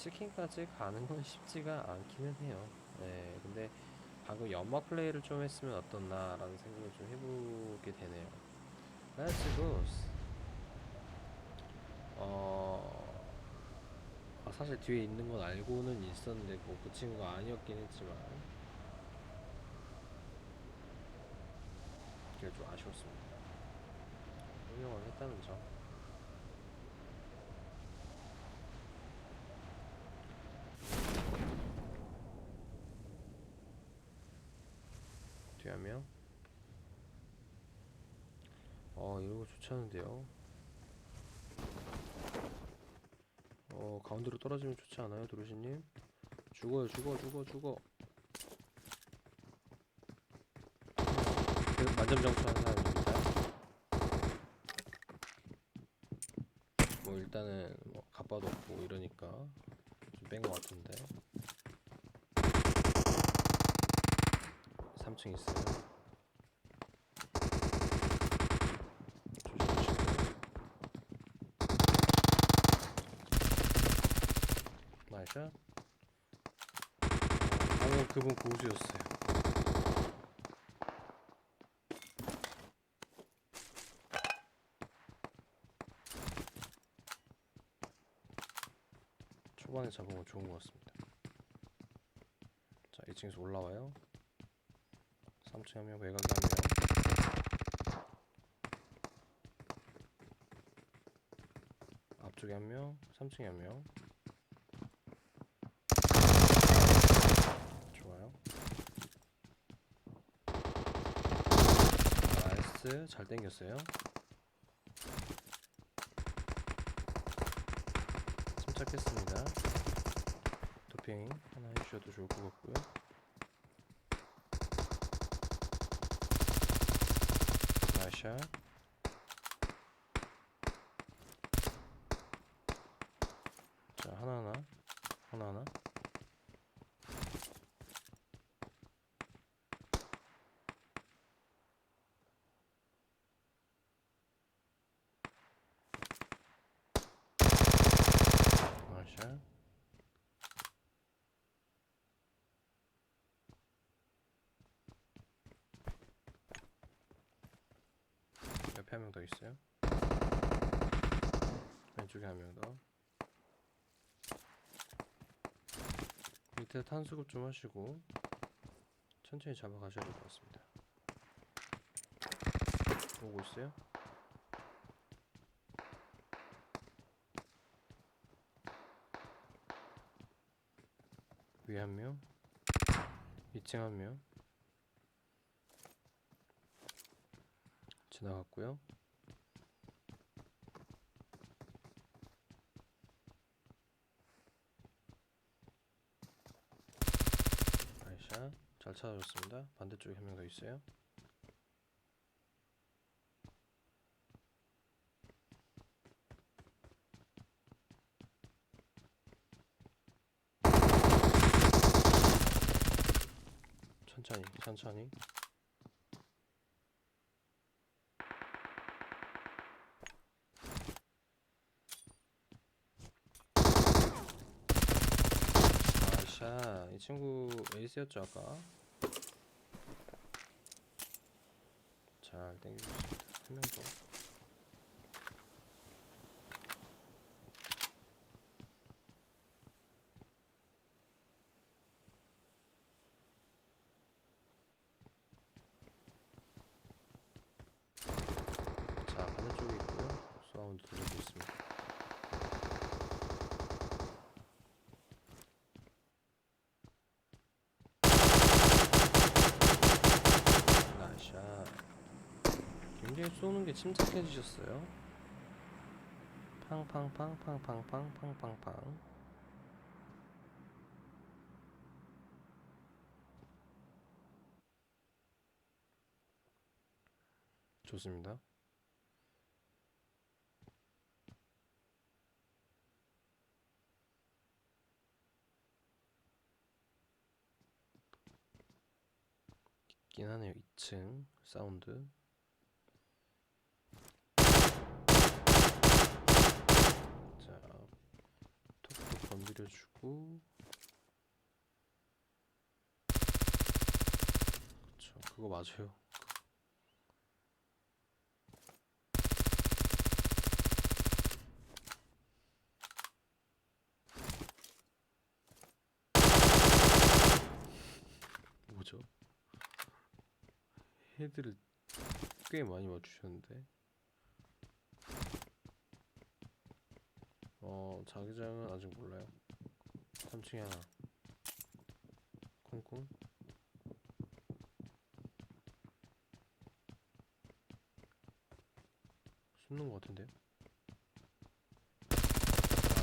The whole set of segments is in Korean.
치킨까지 가는 건 쉽지가 않기는 해요. 네, 근데 방금 연막 플레이를 좀 했으면 어떻나라는 생각을 좀 해보게 되네요. 그래가지고 어 아, 사실 뒤에 있는 건 알고는 있었는데 뭐 그 친구가 아니었긴 했지만 그게 좀 아쉬웠습니다. 응용을 했다는 점. 한 명. 어, 이런 거 좋지 않은데요? 어, 가운데로 떨어지면 좋지 않아요, 도로시님? 죽어요, 죽어, 죽어, 죽어. 계속 만점장수하는 사람입니다. 뭐 일단은 뭐 갑바도 없고 이러니까 좀 뺀 것 같은데. 3층 있어요. 나이스. 방금 그분 고수였어요. 초반에 잡은 건 좋은 것 같습니다. 자, 2층에서 올라와요. 3층 한 명, 외곽에 한 명. 앞쪽에 한 명, 3층에 한 명. 좋아요. 나이스, 잘 당겼어요. 침착했습니다. 도핑 하나 해주셔도 좋을 것 같고요. się. 있어요. 왼쪽에 한 명 더. 밑에 탄수급 좀 하시고 천천히 잡아가셔야 될 것 같습니다. 오고 있어요? 위에 한 명, 2층 한 명. 지나갔고요. 아이샤 잘 찾아줬습니다. 반대쪽에 한 명 더 있어요. 천천히, 천천히. 아샤 이 친구 에이스였죠 아까 아, 땡기고 싶다. 한명 더. 쏘는 게 침착해지셨어요? 팡팡팡팡팡팡팡팡팡. 좋습니다. 있긴 하네요. 2층 사운드 건드려주고. 그쵸 그거 맞아요. 뭐죠? 헤드를 꽤 많이 맞추셨는데. 어 자기장은 아직 몰라요 3층에 하나. 쿵쿵. 숨는 것 같은데요?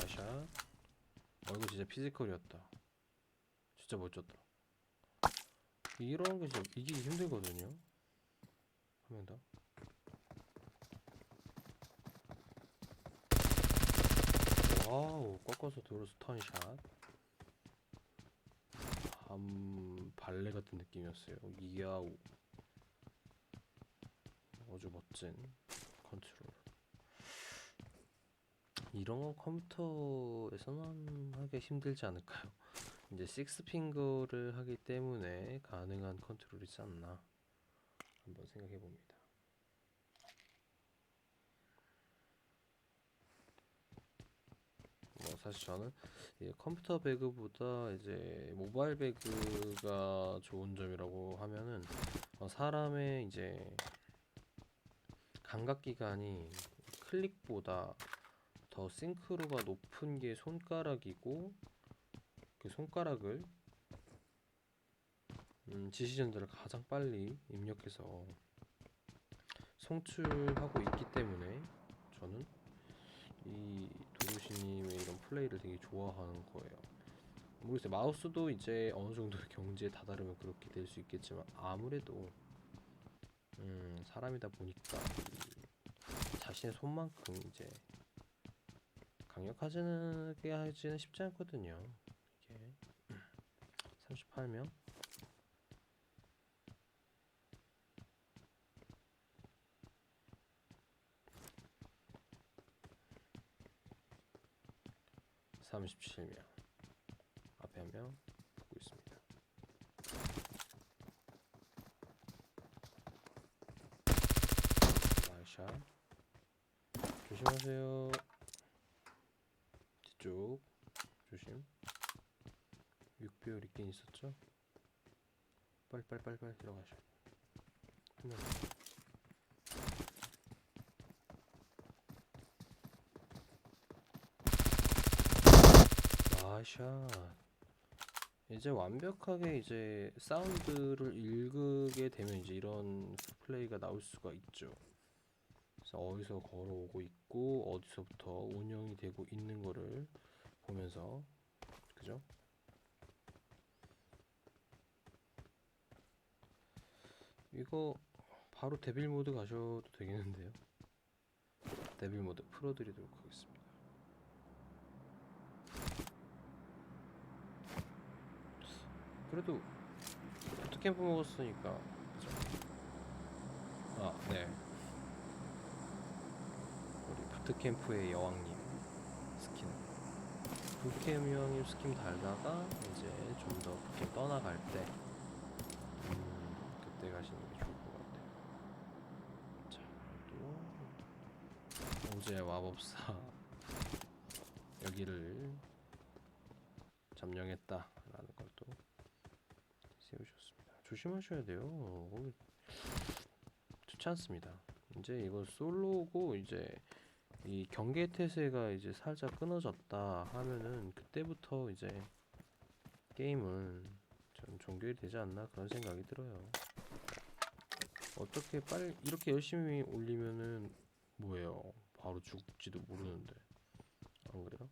아샷 어 이거 진짜 피지컬이었다. 진짜 멋졌다. 이런 게 진짜 이기기 힘들거든요? 한 명 더. 와우 꺾어서 들어서 턴샷 밤 발레 같은 느낌이었어요 이야우 아주 멋진 컨트롤 이런 건 컴퓨터에서는 하기 힘들지 않을까요? 이제 식스 핑거를 하기 때문에 가능한 컨트롤이지 않나 한번 생각해 봅니다. 뭐 사실 저는 이 컴퓨터 배그보다 이제 모바일 배그가 좋은 점이라고 하면은 어, 사람의 이제 감각 기관이 클릭보다 더 싱크로가 높은 게 손가락이고 그 손가락을 음, 지시전들을 가장 빨리 입력해서 송출하고 있기 때문에 저는 이 도루시님의 이런 플레이를 되게 좋아하는 거예요. 모르겠어요. 마우스도 이제 어느 정도 경지에 다다르면 그렇게 될 수 있겠지만 아무래도 음, 사람이다 보니까 이 자신의 손만큼 이제 강력하지는 하지는 쉽지 않거든요. 이게 38명 37명 앞에 한 명 보고 있습니다. 나이샷 조심하세요. 뒤쪽 조심. 6배율 있긴 있었죠? 빨리 빨리 빨리 빨리 들어가셔. 한명 아샷 이제 완벽하게 이제 사운드를 읽게 되면 이제 이런 플레이가 나올 수가 있죠. 그래서 어디서 걸어오고 있고 어디서부터 운영이 되고 있는 거를 보면서 그죠? 이거 바로 데빌 모드 가셔도 되겠는데요. 데빌 모드 풀어드리도록 하겠습니다. 그래도 부트캠프 먹었으니까 그죠? 아, 네. 우리 부트캠프의 여왕님 스킨. 부트캠 여왕님 스킨 달다가 이제 좀 더 부캠 떠나갈 때 음, 그때 가시는 게 좋을 것 같아요. 자, 또 어제 마법사 여기를 또 세우셨습니다. 조심하셔야 돼요. 거기 좋지 않습니다. 이제 이거 솔로고 이제 이 경계 태세가 이제 살짝 끊어졌다 하면은 그때부터 이제 게임은 좀 종결이 되지 않나 그런 생각이 들어요. 어떻게 빨리 이렇게 열심히 올리면은 뭐예요? 바로 죽지도 모르는데 안 그래요?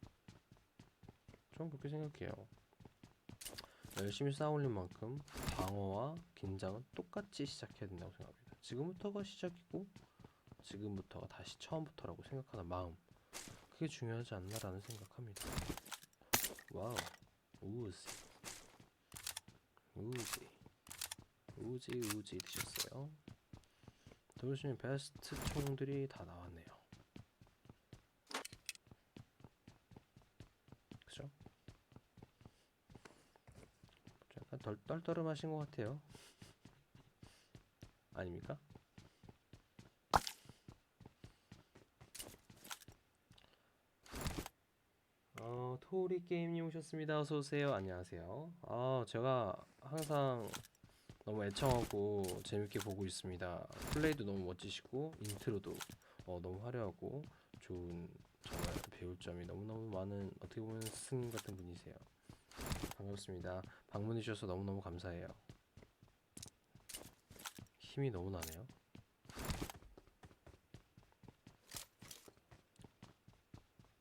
전 그렇게 생각해요. 열심히 쌓아올린 만큼 방어와 긴장은 똑같이 시작해야 된다고 생각합니다. 지금부터가 시작이고 지금부터가 다시 처음부터라고 생각하는 마음 그게 중요하지 않나라는 생각합니다. 와우 우지 우지 우지 우지 드셨어요? 도시님 베스트 총들이 다 나왔네요. 그죠? 덜 떨떠름하신 것 같아요. 아닙니까? 어, 토리 게임님 오셨습니다. 어서 오세요. 안녕하세요. 아, 제가 항상 너무 애청하고 재밌게 보고 있습니다. 플레이도 너무 멋지시고 인트로도 어, 너무 화려하고 좋은 정말 배울 점이 너무너무 많은 어떻게 보면 스승님 같은 분이세요. 반갑습니다. 방문해 주셔서 너무너무 감사해요. 힘이 너무 나네요.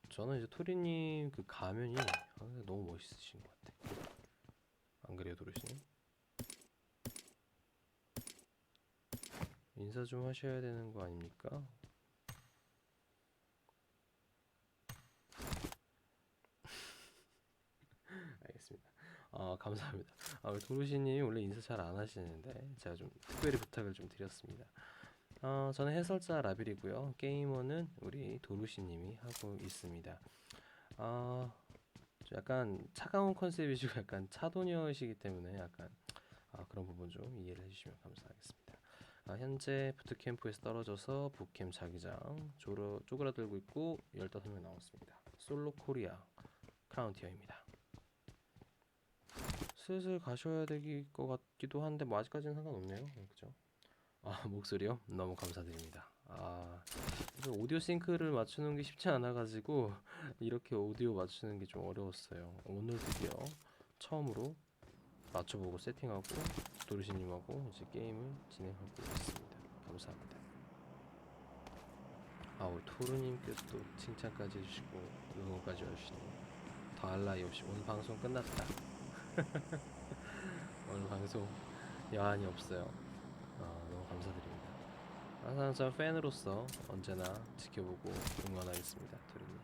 저는 이제 토리님 그 가면이 너무 멋있으신 것 같아. 안 그래요, 도르시님? 인사 좀 하셔야 되는 거 아닙니까? 아, 감사합니다. 아, 도르시님이 원래 인사 잘 안 하시는데 제가 좀 특별히 부탁을 좀 드렸습니다. 어, 저는 해설자 라빌이고요. 게이머는 우리 도루시님이 하고 있습니다. 아, 좀 약간 차가운 컨셉이시고 약간 차도녀이시기 때문에 약간 아, 그런 부분 좀 이해를 해주시면 감사하겠습니다. 아, 현재 부트캠프에서 떨어져서 북캠 자기장 쪼그라, 쪼그라들고 있고 15명 남았습니다. 솔로 코리아 크라운티어입니다. 슬슬 가셔야 될 것 같기도 한데 뭐 아직까지는 상관없네요. 네, 그죠? 아, 목소리요? 너무 감사드립니다. 아, 오디오 싱크를 맞추는 게 쉽지 않아가지고 이렇게 오디오 맞추는 게 좀 어려웠어요. 오늘 드디어 처음으로 맞춰보고 세팅하고 도르시님하고 이제 게임을 진행하고 있습니다. 감사합니다. 아우 토르님께서 또 칭찬까지 해주시고 응원까지 해주시네요. 더할 나위 없이 오늘 방송 끝났다. 오늘 방송 여한이 없어요. 아, 너무 감사드립니다. 항상 저 팬으로서 언제나 지켜보고 응원하겠습니다. 토리님.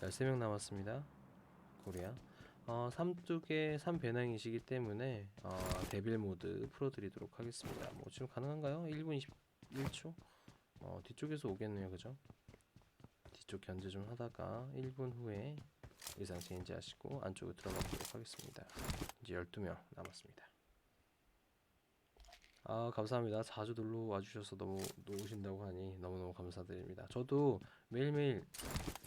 13명 남았습니다. 코리아. 어, 3쪽에 3배낭이시기 때문에 어, 데빌 모드 풀어드리도록 하겠습니다. 뭐 지금 가능한가요? 1분 21초? 어, 뒤쪽에서 오겠네요. 그죠? 뒤쪽 견제 좀 하다가 1분 후에 의상 체인지 하시고 안쪽으로 들어가 보도록 하겠습니다. 이제 12명 남았습니다. 아, 감사합니다. 자주 놀러 와주셔서 너무 오신다고 하니 너무너무 감사드립니다. 저도 매일매일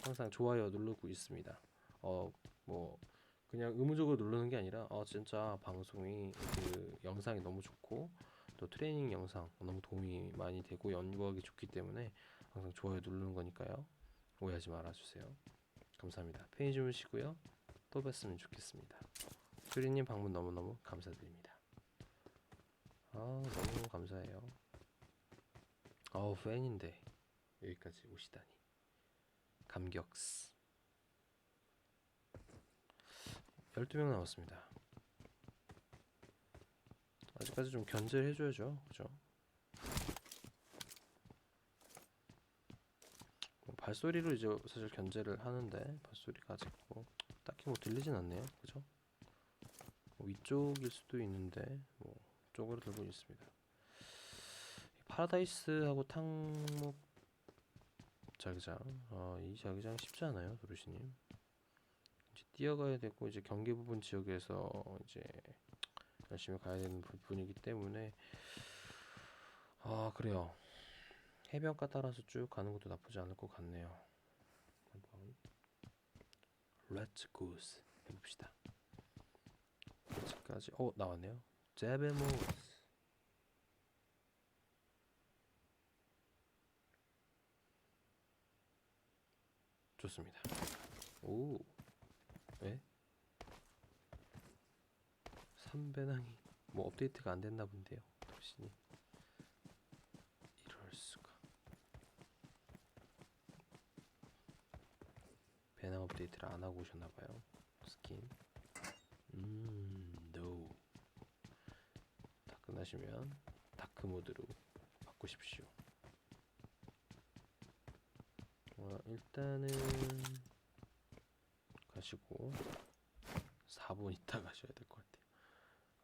항상 좋아요 누르고 있습니다. 어, 뭐, 그냥 의무적으로 누르는 게 아니라, 어, 진짜 방송이, 그, 영상이 너무 좋고, 또 트레이닝 영상 너무 도움이 많이 되고, 연구하기 좋기 때문에 항상 좋아요 누르는 거니까요. 오해하지 말아주세요. 감사합니다. 편히 주무시고요. 또 뵀으면 좋겠습니다. 수리님 방문 너무너무 감사드립니다. 아 너무 감사해요. 어우 팬인데 여기까지 오시다니 감격스. 12명 남았습니다. 아직까지 좀 견제를 해줘야죠. 그죠? 발소리로 이제 사실 견제를 하는데 발소리가 아직 뭐 딱히 뭐 들리진 않네요. 그죠? 뭐 위쪽일 수도 있는데 뭐 쪽으로 들고 있습니다. 이 파라다이스하고 탕목 자기장, 아, 이 자기장 쉽지 않아요, 도르시님. 이제 뛰어가야 되고 이제 경계 부분 지역에서 이제 열심히 가야 되는 부분이기 때문에 아 그래요. 해변가 따라서 쭉 가는 것도 나쁘지 않을 것 같네요. 한번 렛츠 고스 해봅시다. 아직까지 어 나왔네요. 제베모스 좋습니다. 오, 왜? 3배낭이 뭐 업데이트가 안 됐나 본데요. 도시님 이럴 수가. 배낭 업데이트를 안 하고 오셨나 봐요. 스킨. 음, no. 다 끝나시면 다크 모드로 바꾸십시오. 어, 일단은 가시고 4분 있다 가셔야 될 것 같아요.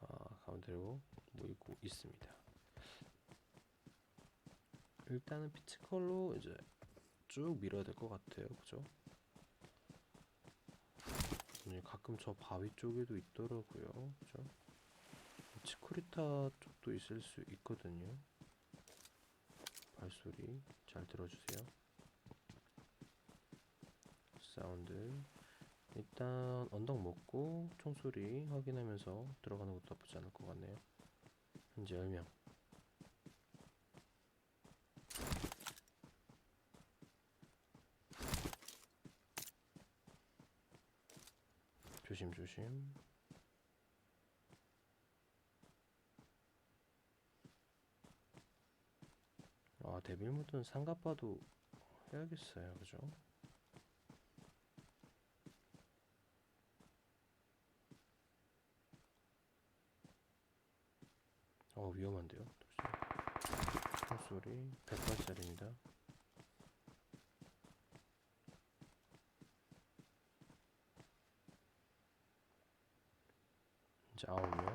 아, 가운데로 모이고 있습니다. 일단은 피치컬로 이제 쭉 밀어야 될 것 같아요. 그죠? 음, 가끔 저 바위 쪽에도 있더라고요. 그죠? 치쿠리타 쪽도 있을 수 있거든요. 발소리 잘 들어주세요. 사운드. 일단 언덕 먹고 총소리 확인하면서 들어가는 것도 나쁘지 않을 것 같네요. 현재 10명. 조심 조심. 아, 데빌무드는 상갑바도 해야겠어요. 그죠? 어, 위험한데요? 소리 100발짜리 아홉 명.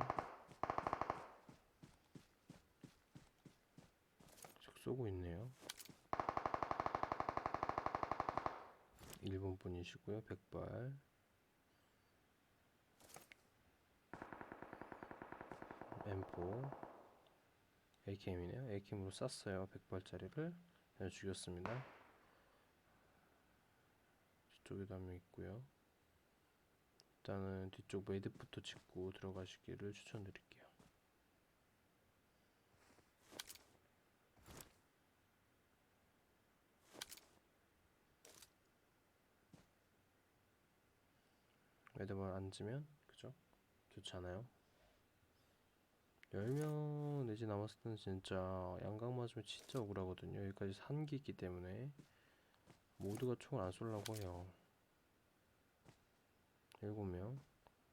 계속 쏘고 있네요. 일본 분이시고요. 100발. M4 AKM이네요. AKM으로 쐈어요. 100발짜리를 죽였습니다. 뒤쪽에도 한 명 있고요. 일단은 뒤쪽 매듭부터 짚고 들어가시기를 추천드릴게요. 매듭을 앉으면 그죠? 좋잖아요. 10명 내지 남았을 때는 진짜 양각 맞으면 진짜 억울하거든요. 여기까지 산기 있기 때문에 모두가 총을 안 쏘려고 해요. 7명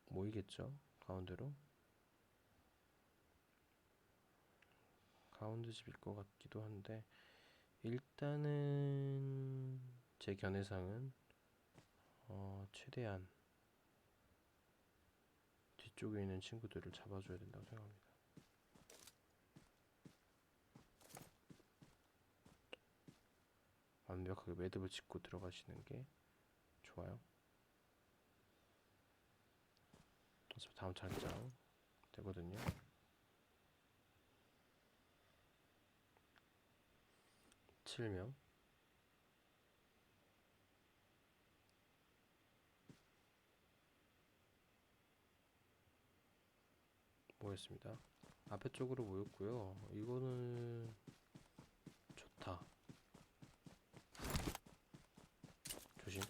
모이겠죠? 가운데로 가운데 집일 것 같기도 한데 일단은 제 견해상은 어, 최대한 뒤쪽에 있는 친구들을 잡아줘야 된다고 생각합니다. 완벽하게 매듭을 짚고 들어가시는 게 좋아요. 어차피 다음 차례장 되거든요. 칠명 모였습니다. 앞에 쪽으로 모였고요. 이거는 좋다. 조심.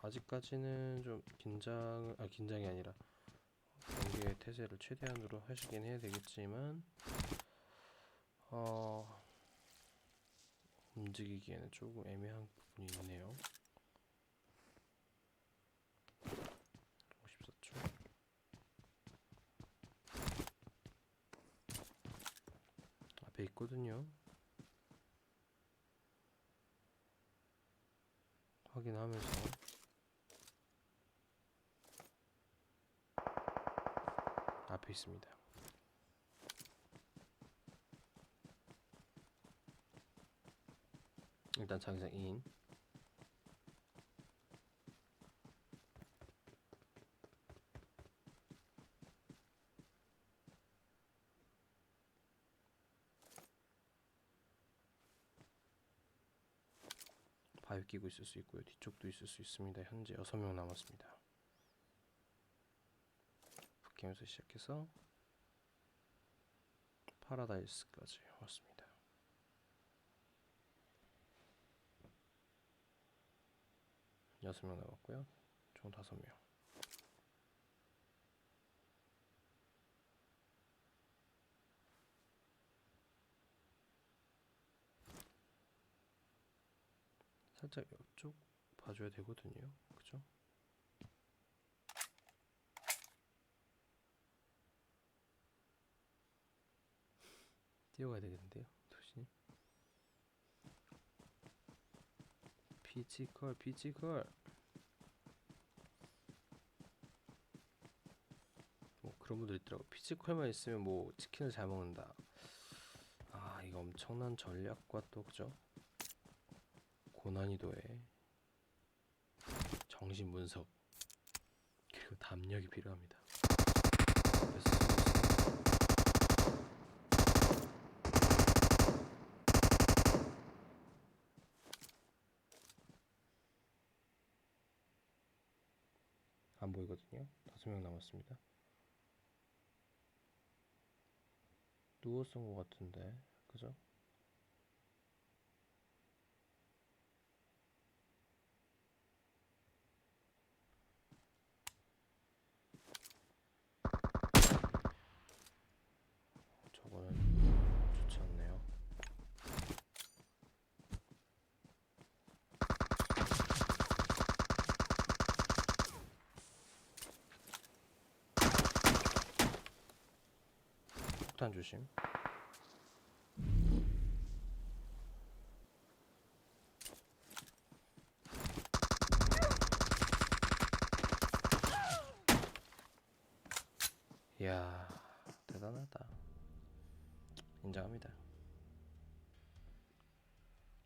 아직까지는 좀 긴장, 아 긴장이 아니라 경기의 태세를 최대한으로 하시긴 해야 되겠지만, 어 움직이기에는 조금 애매한 부분이 있네요. 54초. 앞에 있거든요. 확인하면서 앞에 있습니다. 일단 자기장 인 바위 끼고 있을 수 있고요. 뒤쪽도 있을 수 있습니다. 현재 6명 남았습니다. 북캠에서 시작해서 파라다이스까지 왔습니다. 여섯 명 남았고요. 총 다섯 명. 살짝 이쪽 봐줘야 되거든요. 그죠? 뛰어가야 되겠는데요, 도시님. 피지컬, 피지컬. 뭐 그런 분들 있더라고. 피지컬만 있으면 뭐 치킨을 잘 먹는다. 아, 이거 엄청난 전략과 또 그죠? 고난이도에 정신 분석 그리고 담력이 필요합니다. 그래서 숨을 쉬는 안 보이거든요. 다섯 명 남았습니다. 쓴것 같은데, 그죠? 저거는 좋지 않네요. 폭탄 조심. 이야, 대단하다. 인정합니다.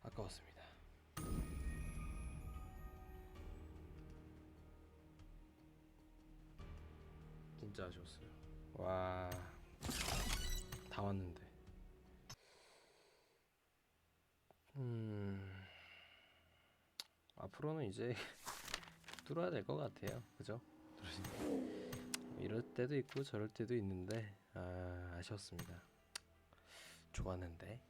아까웠습니다. 진짜 아쉬웠어요. 와, 다 왔는데. 음, 앞으로는 이제 뚫어야 될 것 같아요. 그죠? 이럴 때도 있고 저럴 때도 있는데 아, 아쉬웠습니다. 좋았는데.